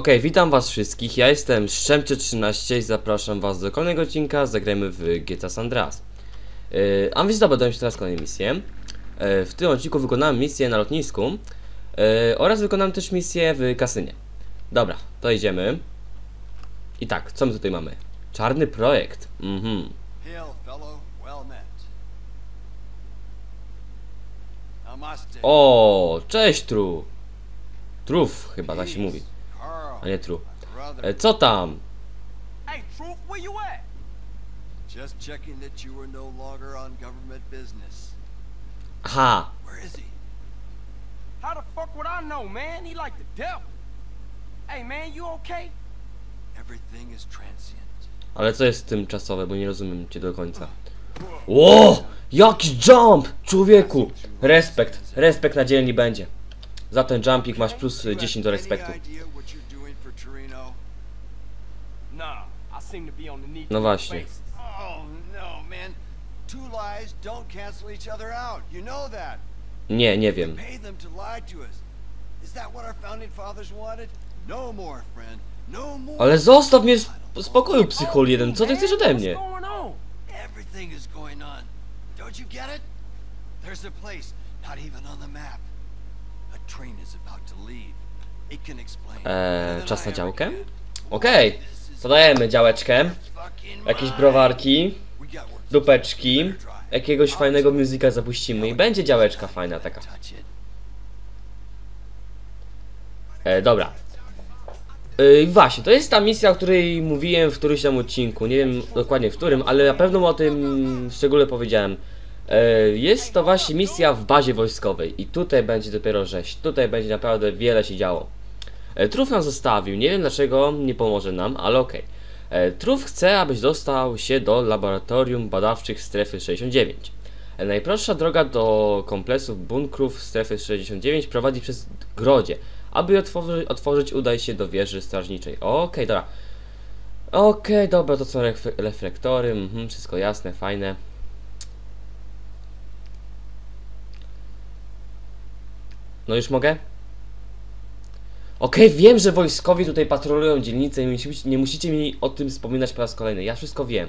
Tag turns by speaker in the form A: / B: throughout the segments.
A: Okej, witam was wszystkich, ja jestem Szczemcie13 i zapraszam was do kolejnego odcinka, zagrajmy w GTA San. Yy, a więc dobra, się teraz kolejną misję. Yy, w tym odcinku wykonałem misję na lotnisku yy, oraz wykonałem też misję w kasynie. Dobra, to idziemy. I tak, co my tutaj mamy? Czarny projekt. Mhm. O, cześć Tru. Truf chyba tak się mówi, a nie Tru. E, co tam?
B: Hey, Truth, where you at?
C: Just checking that you were no longer on government business.
A: Aha,
C: Where is he?
B: How the fuck would I know, man? He like the devil. Hey, man, you okay?
C: Everything is transient.
A: ale co jest tymczasowe, bo nie rozumiem cię do końca. Ło! Jaki jump! Człowieku! Respekt, respekt na dzielni będzie. Za ten jumpik masz plus
C: You have
A: 10 do respektu.
C: Any idea Two lies don't cancel each other out. You know that.
A: Nie, nie wiem.
C: Pay them to lie to us. Is that what our founding fathers wanted? No more, friend. No more.
A: Ale zostaw mnie w spokoju, psychol jeden. Co ty chcesz ode mnie?
B: What's going on?
C: Everything is going on. Don't you get it? There's a place not even on the map. A train is about to leave. It can explain.
A: Eee, czas na działkę? Okej,
C: This is
A: to dajemy działeczkę. Jakieś browarki, dupeczki, jakiegoś fajnego muzyka zapuścimy i będzie działeczka fajna taka. E, dobra. E, właśnie, to jest ta misja, o której mówiłem w którymś tam odcinku. Nie wiem dokładnie w którym, ale na pewno o tym szczególnie powiedziałem. E, jest to właśnie misja w bazie wojskowej i tutaj będzie dopiero rzeź. Tutaj będzie naprawdę wiele się działo. E, Truf nam zostawił, nie wiem dlaczego nie pomoże nam, ale okej. E, Truf chce, abyś dostał się do laboratorium badawczych strefy 69. E, Najprostsza droga do kompleksu bunkrów strefy 69 prowadzi przez grodzie. Aby otworzy, otworzyć, udaj się do wieży strażniczej. Okej, dobra. Okej, dobra, to są ref reflektory, mhm, wszystko jasne, fajne. No już mogę? Okej, wiem, że wojskowi tutaj patrolują dzielnicę i nie musicie, mi o tym wspominać po raz kolejny. Ja wszystko wiem.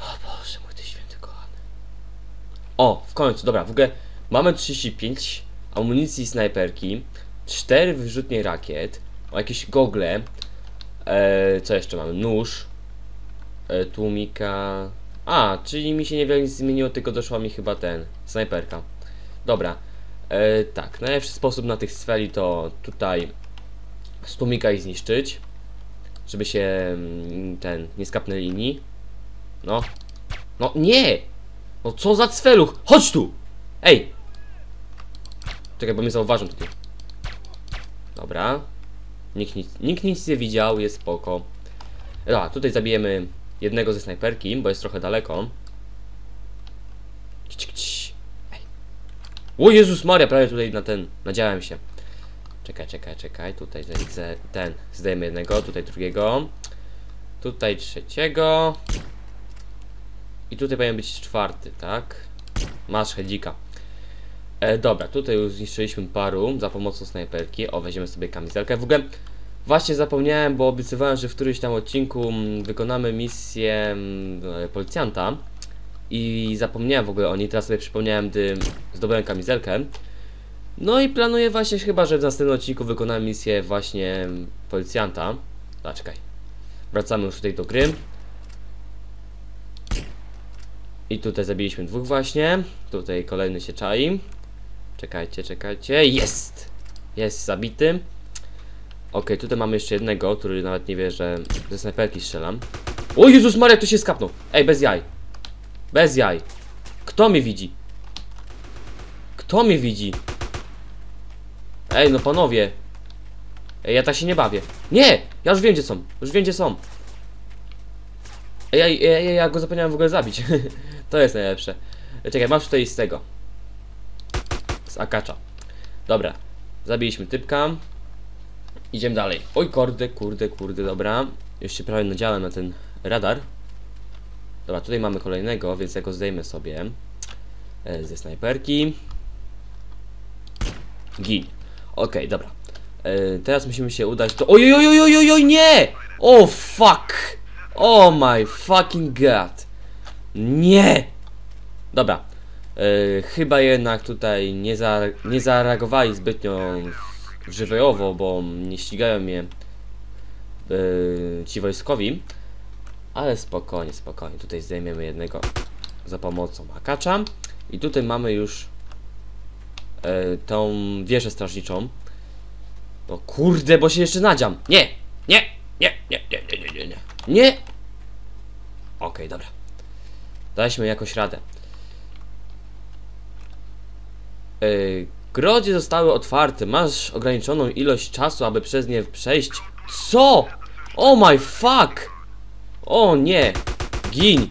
A: O Boże, mój ty święty kochany. O, w końcu, dobra, w ogóle mamy 35 amunicji snajperki, 4 wyrzutnie rakiet, jakieś gogle, e, co jeszcze mamy? Nóż, e, tłumika. A, czyli mi się niewiele nic zmieniło, tylko doszła mi chyba ten, snajperka. Dobra, e, tak, najlepszy sposób na tych sfeli to tutaj z tłumika ich zniszczyć, żeby się mm, ten, nie skapnę linii. No, no nie! No co za cweluch? Chodź tu! Ej! Czekaj, bo mnie zauważą tutaj. Dobra. Nikt nic, nikt nic nie widział, jest spoko. A, tutaj zabijemy jednego ze snajperki, bo jest trochę daleko. Kć, kć. O Jezus Maria, prawie tutaj na ten, nadziałem się. Czekaj, czekaj, czekaj, tutaj ten, zdejmę jednego, tutaj drugiego. Tutaj trzeciego. I tutaj powinien być czwarty, tak? Masz hedzika. E, dobra, tutaj już zniszczyliśmy paru za pomocą snajperki. O, weźmiemy sobie kamizelkę. W ogóle właśnie zapomniałem, bo obiecywałem, że w którymś tam odcinku mm, wykonamy misję mm, policjanta. I zapomniałem w ogóle o niej, teraz sobie przypomniałem, gdy zdobyłem kamizelkę. No i planuję właśnie chyba, że w następnym odcinku wykonamy misję właśnie policjanta. A, czekaj. Wracamy już tutaj do gry. I tutaj zabiliśmy dwóch właśnie. Tutaj kolejny się czai. Czekajcie, czekajcie. Jest! Jest zabity. Ok, tutaj mamy jeszcze jednego, który nawet nie wie, że ze snajperki strzelam. O Jezus Maria, tu się skapnął. Ej, bez jaj. Bez jaj. Kto mnie widzi? Kto mnie widzi? Ej, no panowie. Ej, ja tak się nie bawię. Nie! Ja już wiem, gdzie są. Już wiem, gdzie są. Ej, ja, ja, ja, ja go zapomniałem w ogóle zabić. to jest najlepsze. E, Czekaj, masz tutaj z tego. Z akacza. Dobra. Zabiliśmy typka. Idziemy dalej. Oj, kurde, kurde, kurde, dobra. Już się prawie nadziałem na ten radar. Dobra, tutaj mamy kolejnego, więc ja go zdejmę sobie. E, ze snajperki. Gin. Okej, dobra. E, teraz musimy się udać do... Oj, oj, oj, oj, oj, oj, nie! O, fuck! Oh my fucking god! Nie! Dobra. E, chyba jednak tutaj nie, za, nie zareagowali zbytnio żywiołowo, bo nie ścigają mnie ci wojskowi. Ale spokojnie, spokojnie. Tutaj zdejmiemy jednego za pomocą hakacza. I tutaj mamy już e, tą wieżę strażniczą. No kurde, bo się jeszcze nadziam. Nie, nie, nie, nie, nie, nie, nie, nie. Nie! Okej, okay, dobra. Daliśmy jakoś radę. Yy, grodzie zostały otwarte. Masz ograniczoną ilość czasu, aby przez nie przejść. Co? Oh my fuck! O nie! Gin!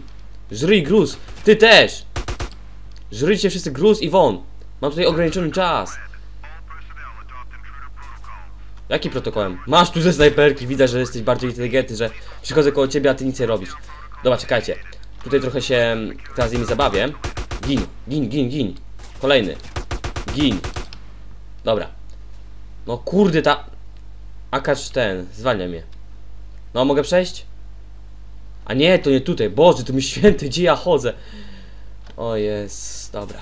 A: Żryj gruz! Ty też! Żryjcie wszyscy gruz i won! Mam tutaj ograniczony czas. Jaki protokołem? Masz tu ze snajperki, widzę, że jesteś bardziej inteligentny, że przychodzę koło ciebie, a ty nic nie robisz. Dobra, czekajcie. Tutaj trochę się mm, teraz z nimi zabawię. Gin, gin, gin, gin. Kolejny. Gin. Dobra. No kurde, ta... Akacz ten, zwalnia mnie. No, mogę przejść? A nie, to nie tutaj. Boże, to mi święty, gdzie ja chodzę? O jest, dobra.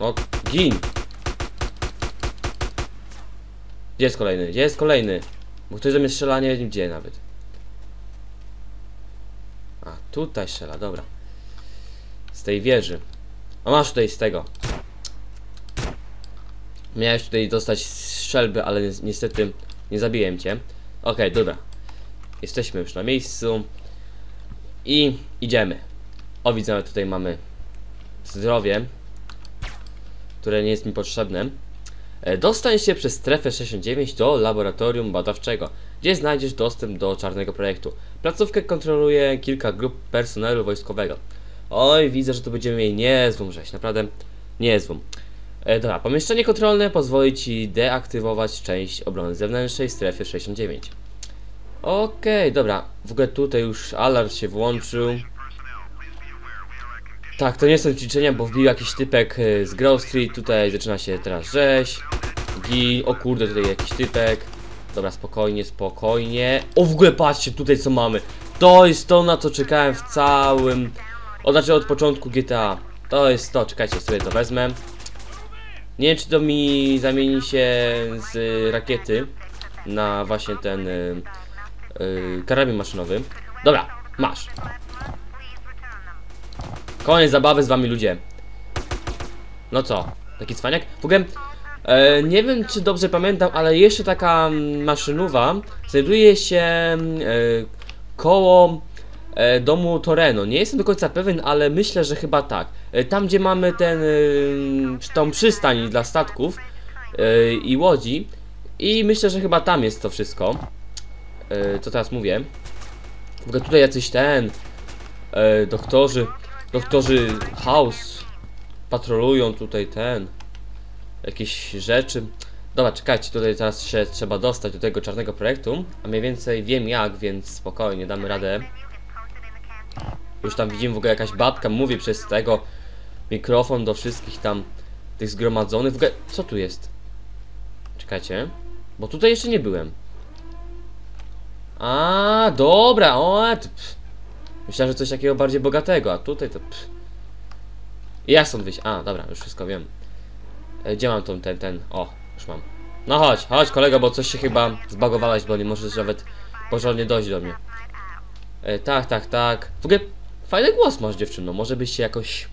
A: No, gin. Gdzie jest kolejny? Gdzie jest kolejny? Bo ktoś do mnie strzela, nie wiem gdzie nawet. A, tutaj strzela, dobra. Z tej wieży. A masz tutaj z tego. Miałeś tutaj dostać strzelby, ale ni- niestety nie zabiłem cię. Okej, dobra. Jesteśmy już na miejscu. I idziemy. O, widzę, tutaj mamy zdrowie, które nie jest mi potrzebne. E, Dostań się przez strefę 69 do laboratorium badawczego, gdzie znajdziesz dostęp do czarnego projektu. Placówkę kontroluje kilka grup personelu wojskowego. Oj, widzę, że tu będziemy mieli niezłą rzeź, naprawdę niezłą. E, dobra, pomieszczenie kontrolne pozwoli Ci deaktywować część obrony zewnętrznej strefy 69. Okej, dobra, w ogóle tutaj już alarm się włączył. Tak, to nie są ćwiczenia, bo wbił jakiś typek e, z Grove Street, tutaj zaczyna się teraz rzeź. Gi, o kurde, tutaj jakiś typek. Dobra, spokojnie, spokojnie. O, w ogóle patrzcie tutaj co mamy. To jest to, na co czekałem w całym... O, znaczy od początku GTA. To jest to, czekajcie, sobie to wezmę. Nie wiem, czy to mi zamieni się z y, rakiety na właśnie ten y, y, karabin maszynowy. Dobra, masz. Koniec zabawy z wami ludzie. No co? Taki cwaniak? W ogóle e, nie wiem czy dobrze pamiętam, ale jeszcze taka maszynowa znajduje się mm, e, koło e, domu Toreno. Nie jestem do końca pewien, ale myślę, że chyba tak. Tam gdzie mamy ten tą przystań dla statków i łodzi i myślę, że chyba tam jest to wszystko. E, co teraz mówię? W ogóle tutaj jacyś ten e, doktorzy doktorzy House patrolują tutaj ten jakieś rzeczy. Dobra, czekajcie, tutaj teraz się trzeba dostać do tego czarnego projektu, a mniej więcej wiem jak, więc spokojnie, damy radę. Już tam widzimy w ogóle jakaś babka mówi przez tego mikrofon do wszystkich tam tych zgromadzonych. W ogóle, co tu jest? Czekajcie, bo tutaj jeszcze nie byłem. A, dobra, o. Myślałem, że coś takiego bardziej bogatego, a tutaj to. Pff. I Jak stąd wyjść? A, dobra, już wszystko wiem. E, Gdzie mam tą, ten, ten. O, już mam. No chodź, chodź kolego, bo coś się chyba zbagowałeś, bo nie możesz nawet porządnie dojść do mnie. E, tak, tak, tak. W ogóle fajny głos masz dziewczyno, może byś się jakoś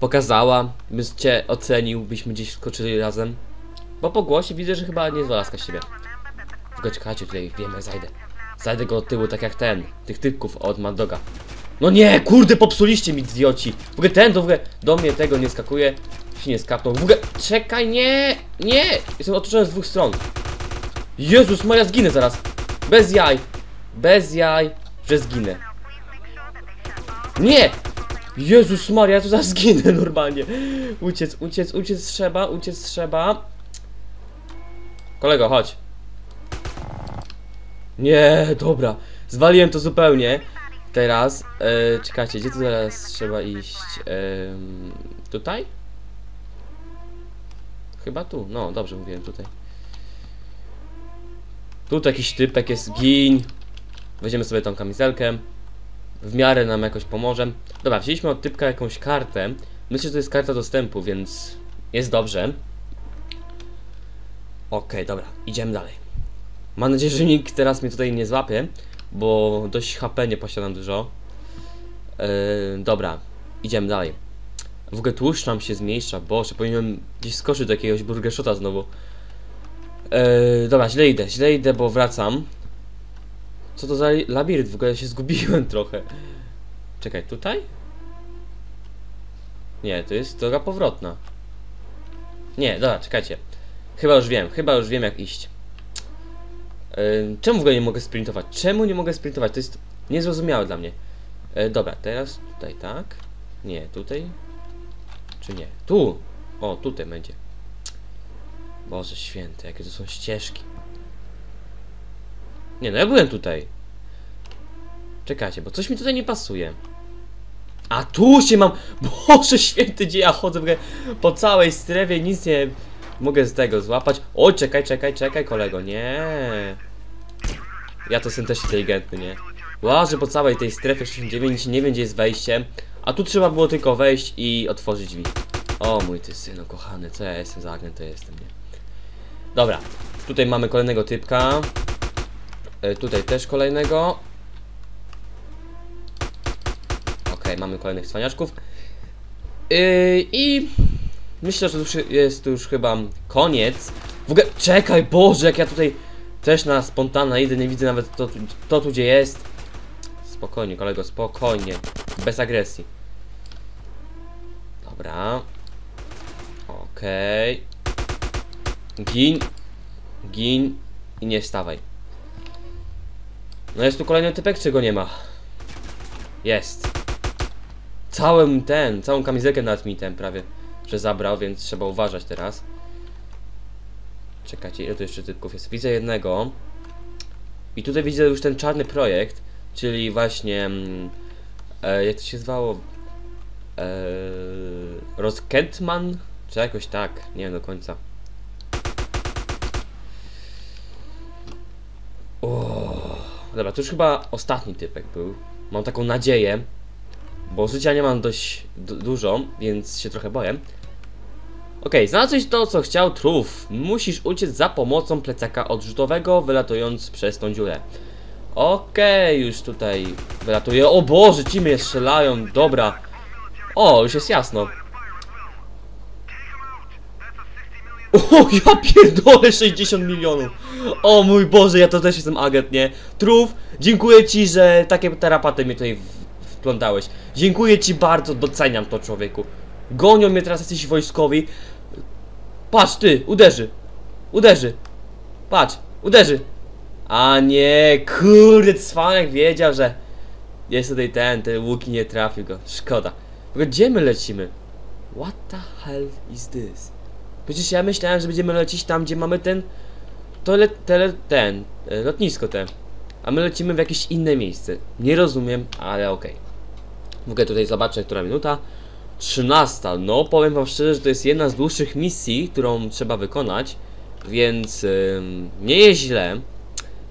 A: pokazała, bym cię ocenił, byśmy gdzieś skoczyli razem. Bo po głosie widzę, że chyba nie jest laska siebie. Ogóle czekajcie, tutaj wiem jak zajdę. Zajdę go od tyłu, tak jak ten, tych typków od Mad Doga. No nie, kurde, popsuliście mi idioci. W ogóle ten to w ogóle do mnie tego nie skakuje. Się nie skapnął. W ogóle, czekaj, nie, nie. Jestem otoczony z dwóch stron. Jezus, moja zginę zaraz. Bez jaj. Bez jaj, że zginę. Nie, Jezus Maria, ja tu zaraz zginę normalnie. Uciec, uciec, uciec trzeba, uciec trzeba. Kolego, chodź. Nie, dobra. Zwaliłem to zupełnie. Teraz, e, czekajcie, gdzie tu teraz trzeba iść? Em, tutaj? Chyba tu, no dobrze mówiłem tutaj. Tu jakiś typek jest, gin. Weźmiemy sobie tą kamizelkę. W miarę nam jakoś pomoże. Dobra, wzięliśmy od typka jakąś kartę. Myślę, że to jest karta dostępu, więc jest dobrze. Okej, dobra, idziemy dalej. Mam nadzieję, że nikt teraz mnie tutaj nie złapie, bo dość HP nie posiadam dużo. Yy, dobra, idziemy dalej. W ogóle tłuszcz nam się zmniejsza, boże, powinienem gdzieś skoczyć do jakiegoś burgershota znowu. Yy, dobra, źle idę, źle idę, bo wracam. Co to za labirynt? W ogóle się zgubiłem trochę. Czekaj, tutaj? Nie, to jest droga powrotna. Nie, dobra, czekajcie. Chyba już wiem, chyba już wiem jak iść. Czemu w ogóle nie mogę sprintować? Czemu nie mogę sprintować? To jest niezrozumiałe dla mnie. Yy, dobra, teraz tutaj tak. Nie, tutaj. Czy nie? Tu! O, tutaj będzie. Boże święty, jakie to są ścieżki. Nie no, ja byłem tutaj. Czekajcie, bo coś mi tutaj nie pasuje. A tu się mam... Boże święty, gdzie ja chodzę po całej strefie, nic nie mogę z tego złapać. O, czekaj, czekaj, czekaj, kolego, nie. Ja to jestem też inteligentny, nie? Łażę po całej tej strefie 69, nie wiem gdzie jest wejście. A tu trzeba było tylko wejść i otworzyć drzwi. O mój ty synu kochany, co ja jestem za agent, to jestem, nie? Dobra, tutaj mamy kolejnego typka. E, tutaj też kolejnego. Okej, mamy kolejnych cwaniaczków. Yy, I myślę, że to już jest już chyba koniec. W ogóle, czekaj, Boże, jak ja tutaj też na spontana idę, nie widzę nawet to, to tu gdzie jest. Spokojnie, kolego, spokojnie. Bez agresji. Dobra. Okej. Gin. Gin. I nie wstawaj. No jest tu kolejny typek, czy go nie ma? Jest. Całym ten, całą kamizelkę nad mi ten prawie, że zabrał, więc trzeba uważać teraz. Czekajcie, ile tu jeszcze typków jest? Widzę jednego. I tutaj widzę już ten czarny projekt, czyli właśnie... mm, E, jak to się zwało? E, Roskentman? Czy jakoś tak? Nie wiem do końca. O, dobra, to już chyba ostatni typek był. Mam taką nadzieję, bo życia nie mam dość du- dużo, więc się trochę boję. Okej, znalazłeś to, co chciał Truf. Musisz uciec za pomocą plecaka odrzutowego, wylatując przez tą dziurę. Okej, już tutaj wylatuję. O Boże, ci mnie strzelają, dobra. O, już jest jasno. O, ja pierdolę 60 milionów. O mój Boże, ja to też jestem agent, nie? Truf, dziękuję ci, że takie tarapaty mnie tutaj wplątałeś. Dziękuję ci bardzo, doceniam to człowieku. Gonią mnie teraz jacyś wojskowi. Patrz, ty, uderzy. Uderzy. Patrz, uderzy. A nie, kurde, cwanek wiedział, że jest tutaj ten, ten łuki nie trafił go. Szkoda. Gdzie my lecimy? What the hell is this? Przecież ja myślałem, że będziemy lecieć tam, gdzie mamy ten... To le, tele, ten, e, lotnisko te. A my lecimy w jakieś inne miejsce. Nie rozumiem, ale okej. Mogę tutaj zobaczyć, która minuta. 13. No, powiem wam szczerze, że to jest jedna z dłuższych misji, którą trzeba wykonać. Więc ym, nie jest źle.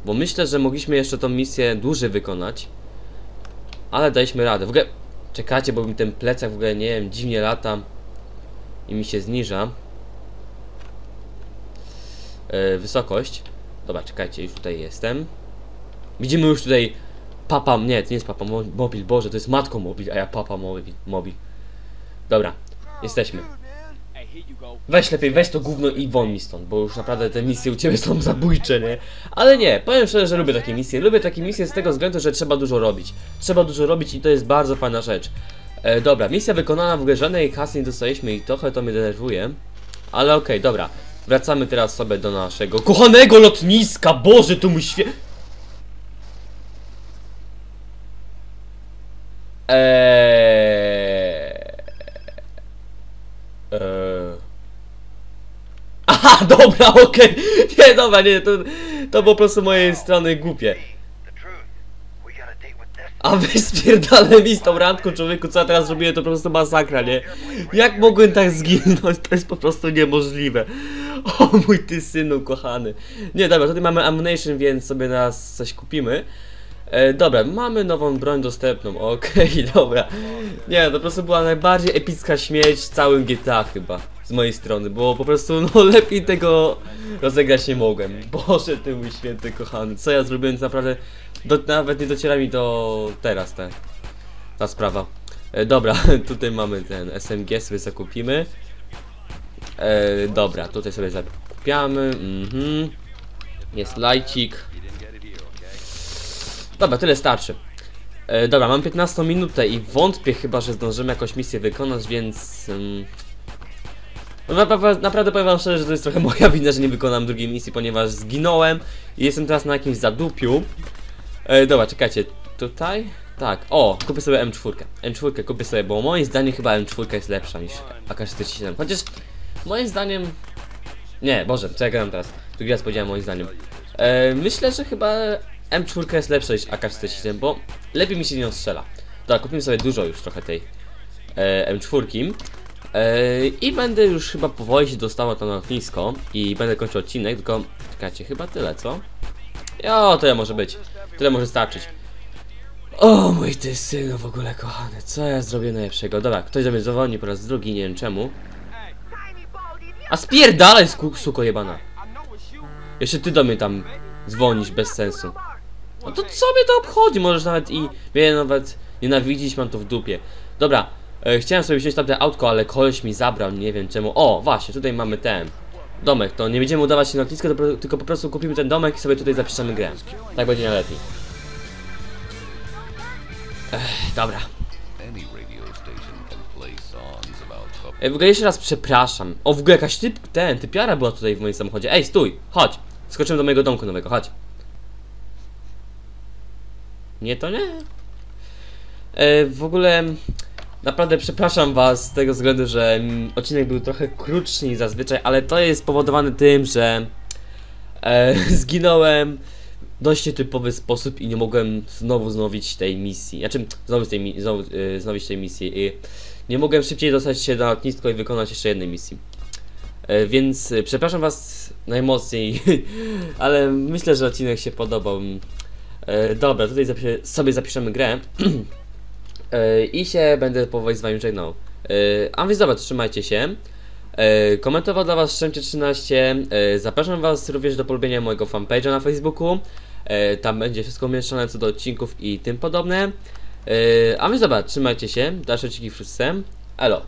A: Bo myślę, że mogliśmy jeszcze tą misję dłużej wykonać. Ale daliśmy radę. W ogóle, czekajcie, bo mi ten plecak w ogóle, nie wiem, dziwnie lata. I mi się zniża. E, wysokość. Dobra, czekajcie, już tutaj jestem. Widzimy już tutaj papa, nie, to nie jest papa mo- mobil, boże, to jest matko mobil, a ja papa mobil, mobil. Dobra, jesteśmy. Weź lepiej, weź to gówno i won mi stąd, bo już naprawdę te misje u ciebie są zabójcze, nie? Ale nie, powiem szczerze, że lubię takie misje. Lubię takie misje z tego względu, że trzeba dużo robić. Trzeba dużo robić i to jest bardzo fajna rzecz. E, dobra, misja wykonana, w ogóle żadnej kasy nie dostaliśmy i trochę to mnie denerwuje. Ale okej, dobra. Wracamy teraz sobie do naszego kochanego lotniska, Boże, tu mój świe... Eee... Aha, dobra, okej. Nie, dobra, nie, to, to po prostu mojej strony głupie.
C: A
A: wy spierdalę mi z tą randką, człowieku, co ja teraz zrobiłem, to po prostu masakra, nie? Jak mogłem tak zginąć? To jest po prostu niemożliwe. O mój ty synu, kochany. Nie, dobra, tutaj mamy ammunition, więc sobie nas coś kupimy. E, dobra, mamy nową broń dostępną, okej, dobra. Nie, to po prostu była najbardziej epicka śmierć w całym GTA chyba, z mojej strony, bo po prostu, no lepiej tego rozegrać nie mogłem. Boże, ty mój święty kochany, co ja zrobiłem, naprawdę, do, nawet nie dociera mi do teraz ta, ta sprawa. E, dobra, tutaj mamy ten SMG, sobie zakupimy. E, dobra, tutaj sobie zakupiamy, mhm. Jest lajcik. Dobra, tyle starczy. E, dobra, mam 15 minutę i wątpię chyba, że zdążymy jakąś misję wykonać, więc... no, naprawdę, powiem wam szczerze, że to jest trochę moja wina, że nie wykonam drugiej misji, ponieważ zginąłem i jestem teraz na jakimś zadupiu. E, dobra, czekajcie, tutaj? Tak, o, kupię sobie M4. M4 kupię sobie, bo moim zdaniem chyba M4 jest lepsza niż AK-47. Chociaż moim zdaniem... Nie, Boże, co ja gadam teraz? Drugi raz powiedziałem moim zdaniem. E, myślę, że chyba M4 jest lepsza niż AK-47, bo lepiej mi się nią strzela. Dobra, kupimy sobie dużo już trochę tej e, M4. E, I będę już chyba powoli się dostawał tam na lotnisko i będę kończył odcinek, tylko czekajcie, chyba tyle, co? Jo, tyle może być. Tyle może starczyć. O mój ty synu w ogóle kochany, co ja zrobię najlepszego? Dobra, ktoś do mnie dzwoni po raz drugi, nie wiem czemu. A spierdalaj, suko jebana. Jeszcze ty do mnie tam dzwonisz bez sensu. No to co mnie to obchodzi? Możesz nawet i mnie nawet nienawidzić, mam to w dupie. Dobra, chciałem sobie wziąć tamte autko, ale koleś mi zabrał, nie wiem czemu. O, właśnie, tutaj mamy ten domek. To nie będziemy udawać się na lotnisko, tylko po prostu kupimy ten domek i sobie tutaj zapiszemy grę. Tak będzie najlepiej. Ech, dobra. E, W ogóle jeszcze raz przepraszam. O, w ogóle jakaś typ, ten, typiara była tutaj w moim samochodzie. Ej, stój, chodź. Skoczymy do mojego domku nowego, chodź. Nie, to nie. E, w ogóle naprawdę przepraszam was z tego względu, że odcinek był trochę krótszy niż zazwyczaj, ale to jest spowodowane tym, że e, zginąłem w dość nietypowy sposób i nie mogłem znowu znowić tej misji. Znaczy, znowu tej, mi- znowu, e, znowić tej misji. I nie mogłem szybciej dostać się na lotnisko i wykonać jeszcze jednej misji. E, Więc e, przepraszam Was najmocniej, ale myślę, że odcinek się podobał. E, Dobra, tutaj zapiszę, sobie zapiszemy grę E, i się będę powoli z Wami żegnał. E, A więc dobra, trzymajcie się. E, Komentował dla Was Szczęcie13. E, Zapraszam Was również do polubienia mojego fanpage'a na Facebooku. Tam będzie wszystko umieszczone co do odcinków i tym podobne. A więc dobra, trzymajcie się. Dalsze odcinki wkrótce. Elo.